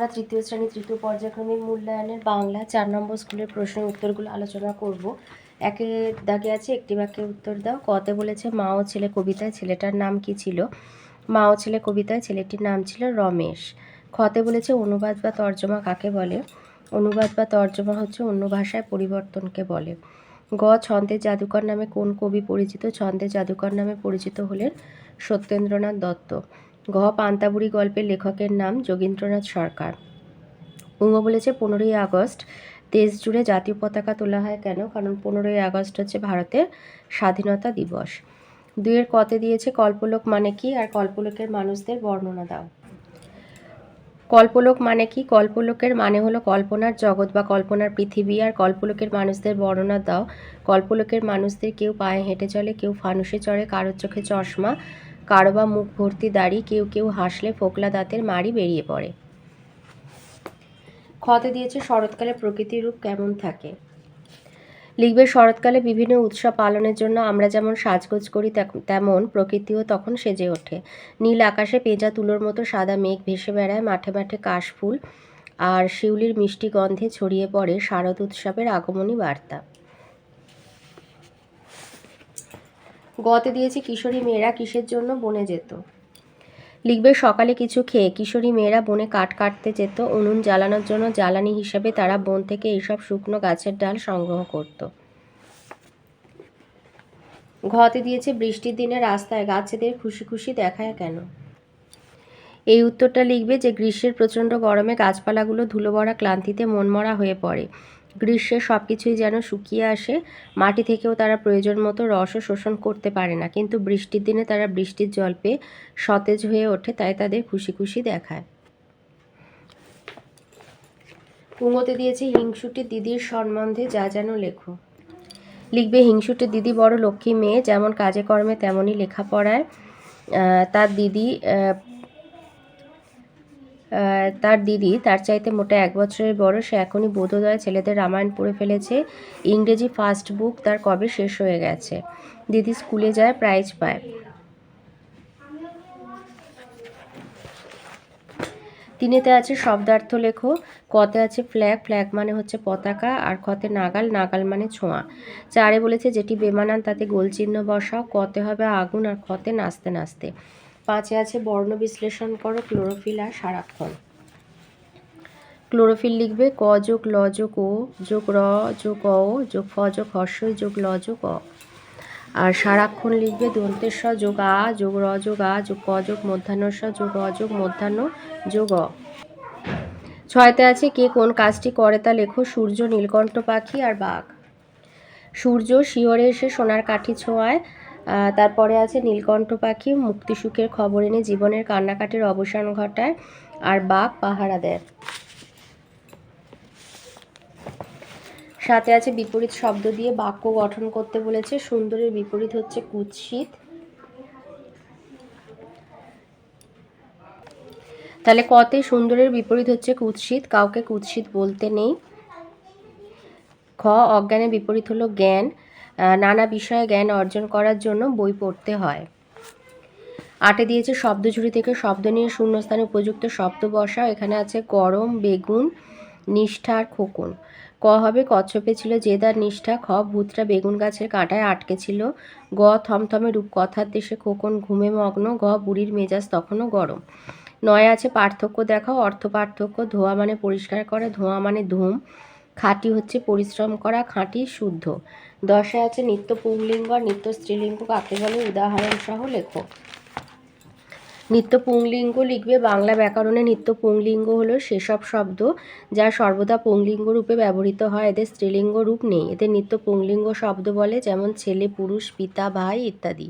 আমরা তৃতীয় শ্রেণি, তৃতীয় পর্যায়ক্রমিক মূল্যায়নের বাংলা চার নম্বর স্কুলের প্রশ্নের উত্তরগুলো আলোচনা করব। একে দাগে আছে, একটি বাক্যে উত্তর দাও। কতে বলেছে, মা ও ছেলে কবিতায় ছেলেটার নাম কি ছিল? মা ও ছেলে কবিতায় ছেলেটির নাম ছিল রমেশ। খতে বলেছে, অনুবাদ বা তর্জমা কাকে বলে? অনুবাদ বা তর্জমা হচ্ছে অন্য ভাষায় পরিবর্তনকে বলে। গ ছন্দের জাদুকর নামে কোন কবি পরিচিত? ছন্দের জাদুকর নামে পরিচিত হলেন সত্যেন্দ্রনাথ দত্ত। ঘ. পান্তাবুড়ি গল্পের লেখকের নাম যোগীন্দ্রনাথ সরকার। উঙ্গ বলেছে, পনেরোই আগস্ট, দেশ জুড়ে জাতীয় পতাকা তোলা হয় কেন? কারণ পনেরোই আগস্ট হচ্ছে ভারতের স্বাধীনতা দিবস। দুইয়ের কতে দিয়েছে কল্পলোক মানে কি? আর কল্পলোকের মানুষদের বর্ণনা দাও। কল্পলোক মানে কি? কল্পলোকের মানে হলো কল্পনার জগৎ বা কল্পনার পৃথিবী। আর কল্পলোকের মানুষদের বর্ণনা দাও। কল্পলোকের মানুষদের কেউ পায়ে হেঁটে চলে, কেউ ফানুসে চড়ে, কারোর চোখে চশমা কারও বা মুখ ভর্তি দাড়ি, কেউ কেউ হাসলে ফোকলা দাঁতের মাড়ি বেরিয়ে পড়ে। ক্ষতে দিয়েছে শরৎকালে প্রকৃতির রূপ কেমন থাকে। লিখবে, শরৎকালে বিভিন্ন উৎসব পালনের জন্য আমরা যেমন সাজগোজ করি তেমন প্রকৃতিও তখন সেজে ওঠে। নীল আকাশে পেঁজা তুলোর মতো সাদা মেঘ ভেসে বেড়ায়, মাঠে মাঠে কাশফুল আর শিউলির মিষ্টি গন্ধে ছড়িয়ে পড়ে শারদ উৎসবের আগমনী বার্তা। গতে দিয়েছি কিশোরী মেয়েরা কিসের জন্য বনে যেত। লিখবে সকালে কিছু খেয়ে, কিশোরী মেয়েরা বনে কাঠ কাটতে যেত, উনুন জ্বালানোর জন্য জ্বালানি হিসেবে তারা বন থেকে এইসব শুকনো গাছের ডাল সংগ্রহ করত। ঘতে দিয়েছে বৃষ্টির দিনে রাস্তায়, গাছেদের খুশি খুশি দেখায় কেন? এই উত্তরটা লিখবে যে, গ্রীষ্মের প্রচণ্ড গরমে গাছপালাগুলো ধুলোভরা ক্লান্তিতে মনমরা হয়ে পড়ে। গ্রীষ্মে সব কিছুই যেন শুকিয়ে আসে, মাটি থেকেও তারা প্রয়োজন মতো রসও শোষণ করতে পারে না। কিন্তু বৃষ্টির দিনে তারা বৃষ্টির জল পেয়ে সতেজ হয়ে ওঠে, তাই তাদের খুশি খুশি দেখায়। পুঙ্গতে দিয়েছে হিংসুটি দিদির সম্বন্ধে যা যেন লেখো। লিখবে, হিংসুটি দিদি বড় লক্ষ্মী মেয়ে, যেমন কাজে কর্মে তেমনই লেখাপড়ায়। তার দিদি তার দিদি, তার চাইতে মোটা এক বছরের বড়, সে এখনই বোধোদয় ছেলেদের রামায়ণ পড়ে ফেলেছে। ইংরেজি ফার্স্ট বুক তার কবে শেষ হয়ে গেছে? দিদি স্কুলে যায় প্রাইজ পায়। তিনেতে আছে শব্দার্থ লেখো, কতে আছে ফ্ল্যাগ ফ্ল্যাগ মানে হচ্ছে পতাকা, আর খতে নাগাল নাগাল মানে ছোঁয়া। চারে বলেছে যেটি বেমানান তাতে গোলচিহ্ন বসাও, কতে হবে আগুন আর খতে নাচতে নাচতে। পাঁচে আছে বর্ণ বিশ্লেষণ করো, ক্লোরোফিল আর সারাক্ষণ। ক্লোরোফিল লিখবে ক যোগ ল যোগ ও, যোগ র যোগ অ, যোগ ফ যোগ হর্ষই, যোগ ল যোগ অ। আর সারাক্ষণ লিখবে দন্তেস্ব যোগ আ, যোগ র যোগ আ, যোগ ক যোগ মধ্যাহ্নস্ব, যোগ অ যোগ মধ্যাহ্ন, যোগ অ। ছয়তে আছে কে কোন কাজটি করে তা লেখো, সূর্য, নীলকণ্ঠ পাখি আর বাঘ। সূর্য শিওরে এসে সোনার কাঠি ছোঁয়ায় তারপরে আছে নীলকণ্ঠ পাখি মুক্তিসুখের খবর এনে জীবনের কান্নাকাটির অবসান ঘটায় আর বাঘ পাহারা দেয়। সাথে আছে বিপরীত শব্দ দিয়ে বাক্য গঠন করতে বলেছে, সুন্দরের বিপরীত হচ্ছে কুৎসিত। তাহলে কতে সুন্দরের বিপরীত হচ্ছে কুৎসিত, কাউকে কুৎসিত বলতে নেই। খ, অজ্ঞানের বিপরীত হলো জ্ঞান। নানা বিষয়ে জ্ঞান অর্জন করার জন্য বই পড়তে হয়। আটে দিয়েছে শব্দঝুড়ি থেকে শব্দ নিয়ে শূন্যস্থানে উপযুক্ত শব্দ বসাও। এখানে আছে গরম, বেগুন, নিষ্ঠা আর খোকন। ক হবে, কচ্ছপে ছিল জেদার নিষ্ঠা, খ, ভূতরা বেগুন গাছের কাঁটায় আটকে ছিল। গ, থমথমে রূপ কথার দেশে খোকন ঘুমে মগ্ন, গ, বুড়ির মেজাজ তখনও গরম। নয় আছে পার্থক্য দেখাও, অর্থ পার্থক্য, ধোয়া মানে পরিষ্কার করা, ধোঁয়া মানে ধুম। খাঁটি হচ্ছে পরিশ্রম করা, খাঁটি শুদ্ধ। দশে আছে নিত্য পুংলিঙ্গ আর নিত্য স্ত্রীলিঙ্গ কাকে বলে উদাহরণ সহ লেখো নিত্য পুংলিঙ্গ লিখবে বাংলা ব্যাকরণে। নিত্য পুংলিঙ্গ হলো সেসব শব্দ যা সর্বদা পুংলিঙ্গ রূপে ব্যবহৃত হয়। এদের স্ত্রীলিঙ্গ রূপ নেই। এদের নিত্য পুংলিঙ্গ শব্দ বলে যেমন ছেলে, পুরুষ, পিতা, ভাই ইত্যাদি।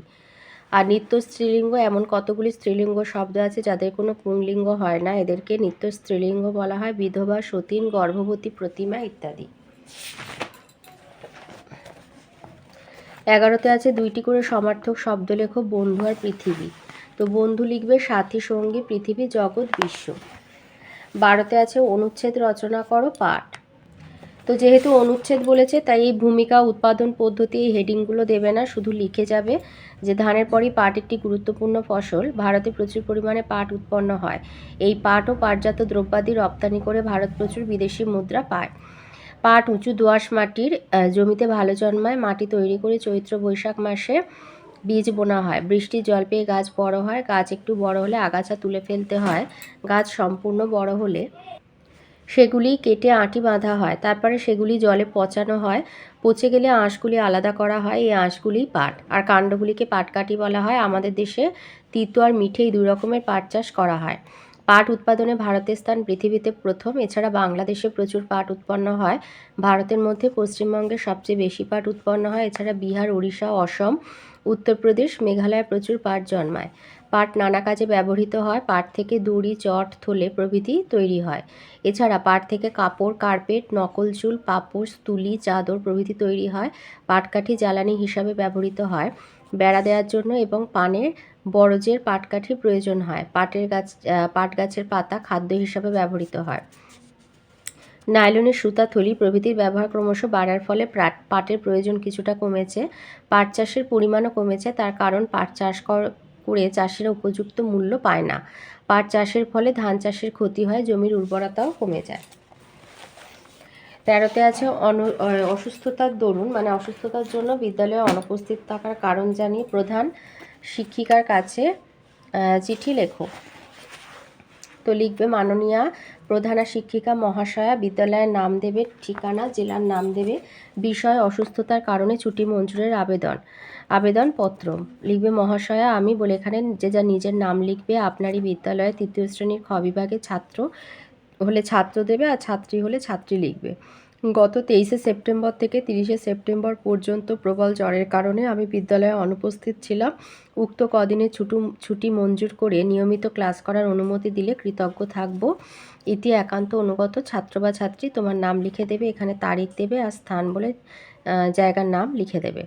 আর নিত্য স্ত্রীলিঙ্গ এমন কতগুলি স্ত্রীলিঙ্গ শব্দ আছে যাদের কোনো পুংলিঙ্গ হয় না? এদেরকে নিত্য স্ত্রীলিঙ্গ বলা হয়, বিধবা, সতীন, গর্ভবতী, প্রতিমা ইত্যাদি। এগারোতে আছে, দুইটি করে সমার্থক শব্দ লেখো বন্ধু আর পৃথিবী। তো বন্ধু লিখবে, সাথী, সঙ্গী, পৃথিবী, জগৎ, বিশ্ব। বারোতে আছে, অনুচ্ছেদ রচনা করো, পাঠ। তো যেহেতু অনুচ্ছেদ বলেছে, তাই এই ভূমিকা উৎপাদন পদ্ধতি এই হেডিংগুলো দেবে না, শুধু লিখে যাবে যে ধানের পরই পাট একটি গুরুত্বপূর্ণ ফসল, ভারতে প্রচুর পরিমাণে পাট উৎপন্ন হয়। এই পাট ও পাটজাত দ্রব্যাদি রপ্তানি করে ভারত প্রচুর বিদেশি মুদ্রা পায়। পাট উঁচু দোআঁশ মাটির জমিতে ভালো জন্মায়, মাটি তৈরি করে চৈত্র বৈশাখ মাসে বীজ বোনা হয়। বৃষ্টির জল পেয়ে গাছ বড় হয়, গাছ একটু বড় হলে আগাছা তুলে ফেলতে হয়। গাছ সম্পূর্ণ বড় হলে সেগুলি কেটে আঁটি বাঁধা হয়, তারপরে সেগুলি জলে পচানো হয়, পচে গেলে আঁশগুলি আলাদা করা হয়, এই আঁশগুলি পাট। আর কাণ্ডগুলিকে পাটকাঠি বলা হয়। আমাদের দেশে তিতো আর মিঠে এই দুই রকমের পাট চাষ করা হয়। পাট উৎপাদনে ভারতের স্থান পৃথিবীতে প্রথম। এছাড়া বাংলাদেশে প্রচুর পাট উৎপন্ন হয়। ভারতের মধ্যে পশ্চিমবঙ্গে সবচেয়ে বেশি পাট উৎপন্ন হয়। এছাড়া বিহার উড়িষ্যা অসম, উত্তরপ্রদেশ, মেঘালয়ে প্রচুর পাট জন্মায়। পাট নানা কাজে ব্যবহৃত হয়। পাট থেকে দড়ি, চট, থলে প্রভৃতি তৈরি হয়। এছাড়া পাট থেকে কাপড়, কার্পেট, নকল চুল, পাপোশ, তুলি, চাদর প্রভৃতি তৈরি হয়। পাটকাঠি জ্বালানি হিসাবে ব্যবহৃত হয়। বেড়া দেওয়ার জন্য এবং পানের বরজের পাটকাঠি প্রয়োজন হয়। পাটের গাছ পাট গাছের পাতা খাদ্য হিসাবে ব্যবহৃত হয়। নাইলনের সুতা, থলি প্রভৃতির ব্যবহার ক্রমশ বাড়ার ফলে পাট- পাটের প্রয়োজন কিছুটা কমেছে। পাট চাষের পরিমাণও কমেছে, তার কারণ পাট চাষ করে চাষিরা উপযুক্ত মূল্য পায় না। পাট চাষের ফলে ধান চাষের ক্ষতি হয়, জমির উর্বরতাও কমে যায়। তেরোতে আছে অন- অসুস্থতার দরুন মানে অসুস্থতার জন্য বিদ্যালয়ে অনুপস্থিত থাকার কারণ জানিয়ে প্রধান শিক্ষিকার কাছে চিঠি লেখো। তো লিখবে, মাননীয়া প্রধানা শিক্ষিকা মহাশয়া, বিদ্যালয়ের নাম দেবে, ঠিকানা, জেলার নাম দেবে, বিষয়, অসুস্থতার কারণে ছুটি মঞ্জুরের আবেদন, আবেদনপত্র। লিখবে, মহাশয়া, আমি বলে এখানে যে যা নিজের নাম লিখবে, আপনারই বিদ্যালয়ে তৃতীয় শ্রেণির খ বিভাগের ছাত্র হলে ছাত্র দেবে আর ছাত্রী হলে ছাত্রী লিখবে। গত তেইশে সেপ্টেম্বর থেকে তিরিশে সেপ্টেম্বর পর্যন্ত প্রবল জ্বরের কারণে আমি বিদ্যালয়ে অনুপস্থিত ছিলাম। উক্ত কদিনে ছুটু, ছুটি মঞ্জুর করে নিয়মিত ক্লাস করার অনুমতি দিলে কৃতজ্ঞ থাকব। ইতি একান্ত অনুগত। ছাত্র বা ছাত্রী তোমার নাম লিখে দেবে, এখানে তারিখ দেবে আর স্থান বলে জায়গার নাম লিখে দেবে।